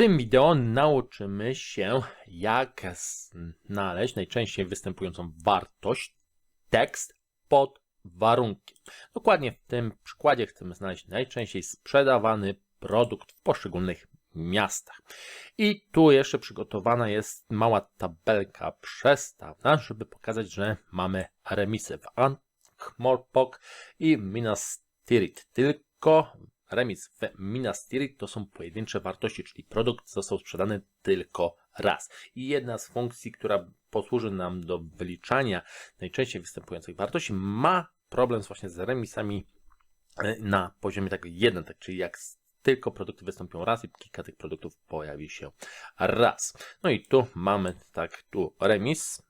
tym wideo nauczymy się, jak znaleźć najczęściej występującą wartość, tekst pod warunkiem. Dokładnie w tym przykładzie chcemy znaleźć najczęściej sprzedawany produkt w poszczególnych miastach. I tu jeszcze przygotowana jest mała tabelka przestawna, żeby pokazać, że mamy remisy w Ankh-Morpork i Minas Tirith. Tylko remis w Minas Tirith to są pojedyncze wartości, czyli produkt został sprzedany tylko raz. I jedna z funkcji, która posłuży nam do wyliczania najczęściej występujących wartości, ma problem właśnie z remisami e, na poziomie tak jeden, tak, czyli jak tylko produkty wystąpią raz i kilka tych produktów pojawi się raz. No i tu mamy tak, tu remis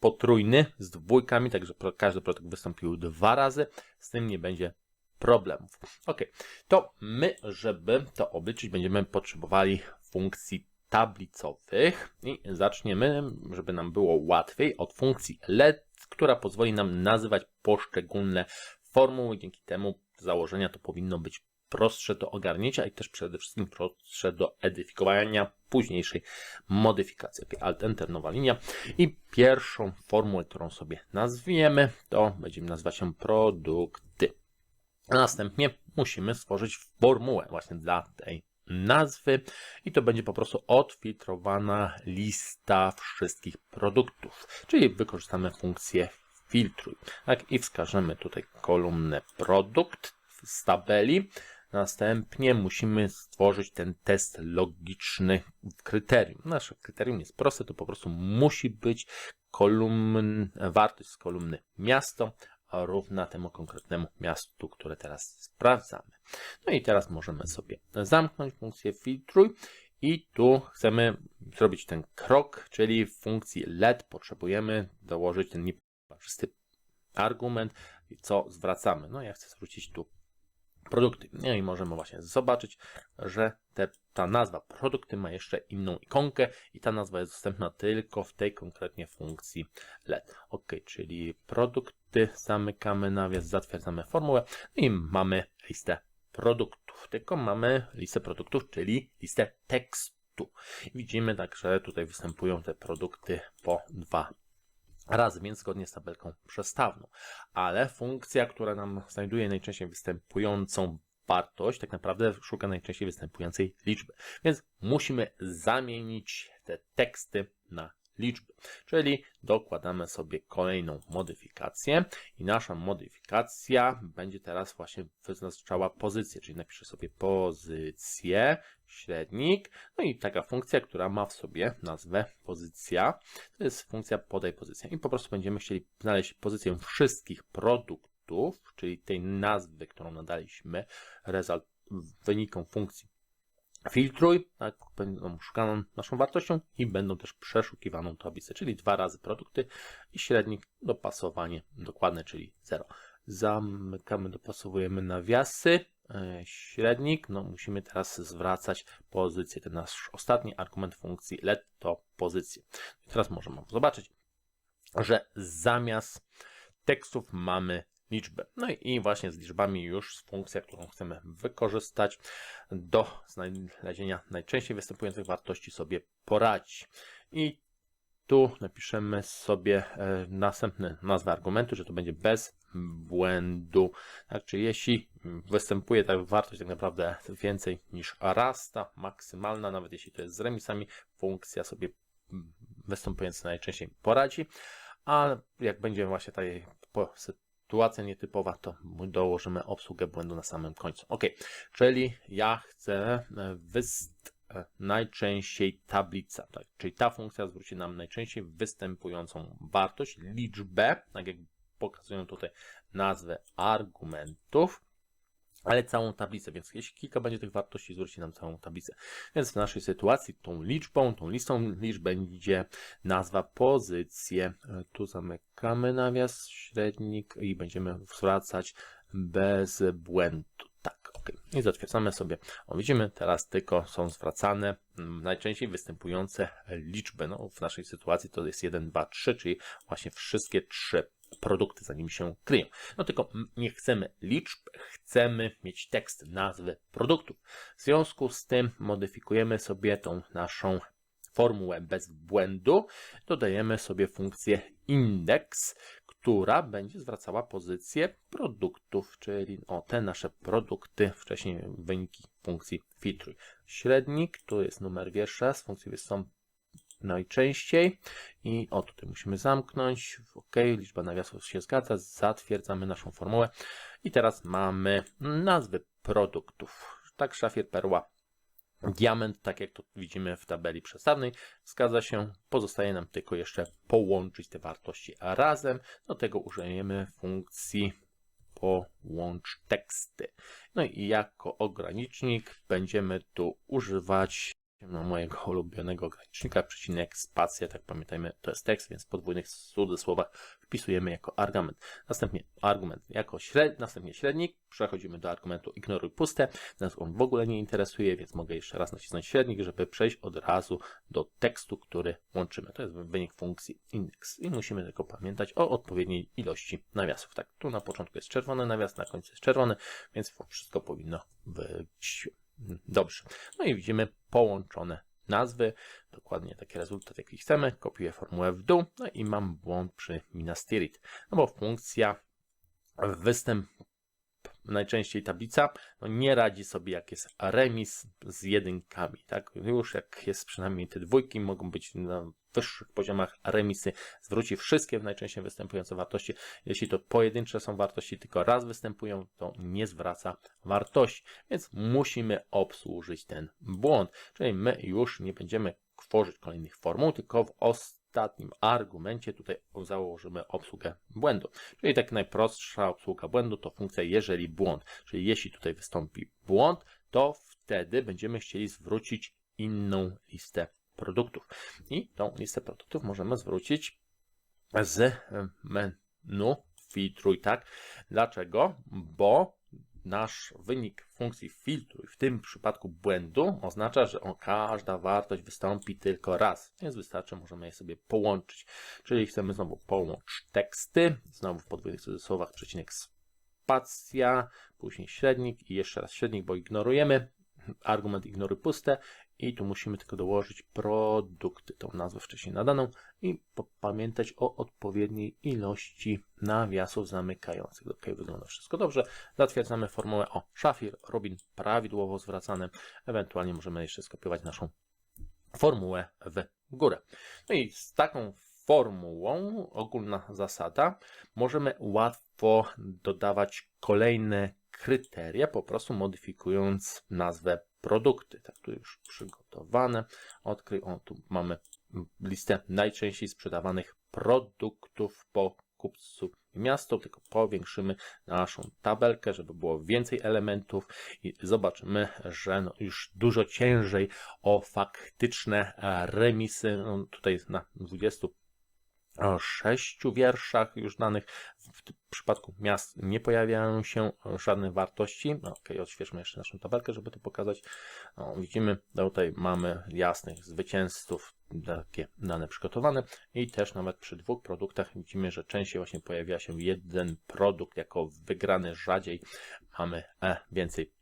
potrójny z dwójkami, także każdy produkt wystąpił dwa razy, z tym nie będzie problemów. Ok, to my, żeby to obliczyć, będziemy potrzebowali funkcji tablicowych i zaczniemy, żeby nam było łatwiej, od funkcji let, która pozwoli nam nazywać poszczególne formuły. Dzięki temu założenia to powinno być prostsze do ogarnięcia i też przede wszystkim prostsze do edyfikowania późniejszej modyfikacji. Okay, Alt Enter, nowa linia. I pierwszą formułę, którą sobie nazwiemy, to będziemy nazywać się produkty. A następnie musimy stworzyć formułę właśnie dla tej nazwy i to będzie po prostu odfiltrowana lista wszystkich produktów, czyli wykorzystamy funkcję filtruj. Tak, i wskażemy tutaj kolumnę produkt z tabeli. Następnie musimy stworzyć ten test logiczny w kryterium. Nasze kryterium jest proste, to po prostu musi być kolumn, wartość z kolumny miasto równa temu konkretnemu miastu, które teraz sprawdzamy. No i teraz możemy sobie zamknąć funkcję filtruj i tu chcemy zrobić ten krok, czyli w funkcji let potrzebujemy dołożyć ten nieparzysty argument, co zwracamy. No ja chcę zwrócić tu produkty. No i możemy właśnie zobaczyć, że te, ta nazwa produkty ma jeszcze inną ikonkę i ta nazwa jest dostępna tylko w tej konkretnie funkcji LED. Ok, czyli produkty, zamykamy nawias, zatwierdzamy formułę no i mamy listę produktów. Tylko mamy listę produktów, czyli listę tekstu. Widzimy także tutaj występują te produkty po dwa razy, więc zgodnie z tabelką przestawną. Ale funkcja, która nam znajduje najczęściej występującą wartość, tak naprawdę szuka najczęściej występującej liczby. Więc musimy zamienić te teksty na liczby. Czyli dokładamy sobie kolejną modyfikację i nasza modyfikacja będzie teraz właśnie wyznaczała pozycję, czyli napiszę sobie pozycję, średnik, no i taka funkcja, która ma w sobie nazwę pozycja, to jest funkcja podaj pozycję i po prostu będziemy chcieli znaleźć pozycję wszystkich produktów, czyli tej nazwy, którą nadaliśmy wynikom funkcji filtruj, tak, będą szukaną naszą wartością i będą też przeszukiwaną tablicę, czyli dwa razy produkty i średnik dopasowanie dokładne, czyli 0. Zamykamy, dopasowujemy nawiasy, e, średnik, no musimy teraz zwracać pozycję, ten nasz ostatni argument funkcji let to pozycję. Teraz możemy zobaczyć, że zamiast tekstów mamy liczbę. No i właśnie z liczbami już funkcja, którą chcemy wykorzystać do znalezienia najczęściej występujących wartości sobie poradzi. I tu napiszemy sobie e, następny nazwę argumentu, że to będzie bez błędu. Tak, czy jeśli występuje ta wartość tak naprawdę więcej niż raz, ta maksymalna, nawet jeśli to jest z remisami, funkcja sobie występująca najczęściej poradzi. A jak będzie właśnie tej sytuacja nietypowa, to dołożymy obsługę błędu na samym końcu. Ok, czyli ja chcę e, wyst e, najczęściej tablica, tak? czyli ta funkcja zwróci nam najczęściej występującą wartość, liczbę, tak jak pokazują tutaj nazwę argumentów, ale całą tablicę, więc jeśli kilka będzie tych wartości, zwróci nam całą tablicę. Więc w naszej sytuacji tą liczbą, tą listą liczb będzie nazwa pozycje. E, tu zamykamy nawias, średnik i będziemy zwracać bez błędu. Tak, ok. I zatwierdzamy sobie. O, widzimy, teraz tylko są zwracane mm, najczęściej występujące liczby. No, w naszej sytuacji to jest 1, 2, 3, czyli właśnie wszystkie trzy produkty za nimi się kryją. No tylko nie chcemy liczb, chcemy mieć tekst, nazwy produktów. W związku z tym modyfikujemy sobie tą naszą formułę bez błędu. Dodajemy sobie funkcję index, która będzie zwracała pozycję produktów, czyli o te nasze produkty, wcześniej wyniki funkcji filtruj. Średnik, tu jest numer wiersza z funkcji wystąp najczęściej i o tutaj musimy zamknąć, ok, liczba nawiasów się zgadza, zatwierdzamy naszą formułę i teraz mamy nazwy produktów. Tak, szafier, perła, diament, tak jak to widzimy w tabeli przestawnej, zgadza się. Pozostaje nam tylko jeszcze połączyć te wartości razem. Do tego użyjemy funkcji połącz teksty. No i jako ogranicznik będziemy tu używać no, mojego ulubionego ogranicznika, przecinek, spacja, tak pamiętajmy, to jest tekst, więc w podwójnych cudzysłowach wpisujemy jako argument. Następnie argument jako średnik, następnie średnik, przechodzimy do argumentu ignoruj puste, nas on w ogóle nie interesuje, więc mogę jeszcze raz nacisnąć średnik, żeby przejść od razu do tekstu, który łączymy. To jest wynik funkcji index i musimy tylko pamiętać o odpowiedniej ilości nawiasów. Tak, tu na początku jest czerwony nawias, na końcu jest czerwony, więc wszystko powinno być dobrze. No i widzimy połączone nazwy, dokładnie taki rezultat jaki chcemy, kopiuję formułę w dół, no i mam błąd przy Minastirit, no bo funkcja występ najczęściej tablica no nie radzi sobie jak jest remis z jedynkami, tak? Już jak jest przynajmniej te dwójki mogą być na wyższych poziomach remisy, zwróci wszystkie najczęściej występujące wartości. Jeśli to pojedyncze są wartości, tylko raz występują, to nie zwraca wartości, więc musimy obsłużyć ten błąd, czyli my już nie będziemy tworzyć kolejnych formuł, tylko w ostatnim argumencie tutaj założymy obsługę błędu. Czyli tak najprostsza obsługa błędu to funkcja jeżeli błąd. Czyli jeśli tutaj wystąpi błąd, to wtedy będziemy chcieli zwrócić inną listę produktów. I tą listę produktów możemy zwrócić z menu filtruj, tak? Dlaczego? Bo nasz wynik funkcji filtruj w tym przypadku błędu oznacza, że każda wartość wystąpi tylko raz, więc wystarczy, możemy je sobie połączyć. Czyli chcemy znowu połączyć teksty, znowu w podwójnych cudzysłowach przecinek spacja, później średnik i jeszcze raz średnik, bo ignorujemy. Argument ignoruj puste i tu musimy tylko dołożyć produkty, tą nazwę wcześniej nadaną i pamiętać o odpowiedniej ilości nawiasów zamykających. Ok, wygląda wszystko dobrze. Zatwierdzamy formułę o szafir, robin prawidłowo zwracane. Ewentualnie możemy jeszcze skopiować naszą formułę w górę. No i z taką formułą, ogólna zasada, możemy łatwo dodawać kolejne kryteria, po prostu modyfikując nazwę produkty. Tak, tu już przygotowane. Odkryj, o, tu mamy listę najczęściej sprzedawanych produktów po kupcu miasto, tylko powiększymy naszą tabelkę, żeby było więcej elementów i zobaczymy, że no już dużo ciężej o faktyczne remisy, no tutaj na 20 o sześciu wierszach już danych. W przypadku miast nie pojawiają się żadne wartości. No, ok, odświeżmy jeszcze naszą tabelkę, żeby to pokazać. No, widzimy, tutaj mamy jasnych zwycięzców, takie dane przygotowane i też nawet przy dwóch produktach widzimy, że częściej właśnie pojawia się jeden produkt jako wygrany, rzadziej mamy e, więcej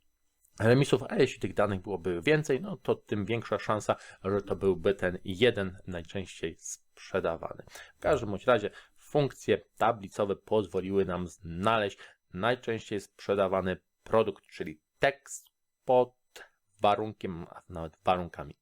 remisów, a jeśli tych danych byłoby więcej, no to tym większa szansa, że to byłby ten jeden najczęściej sprzedawany. W każdym bądź razie funkcje tablicowe pozwoliły nam znaleźć najczęściej sprzedawany produkt, czyli tekst pod warunkiem, a nawet warunkami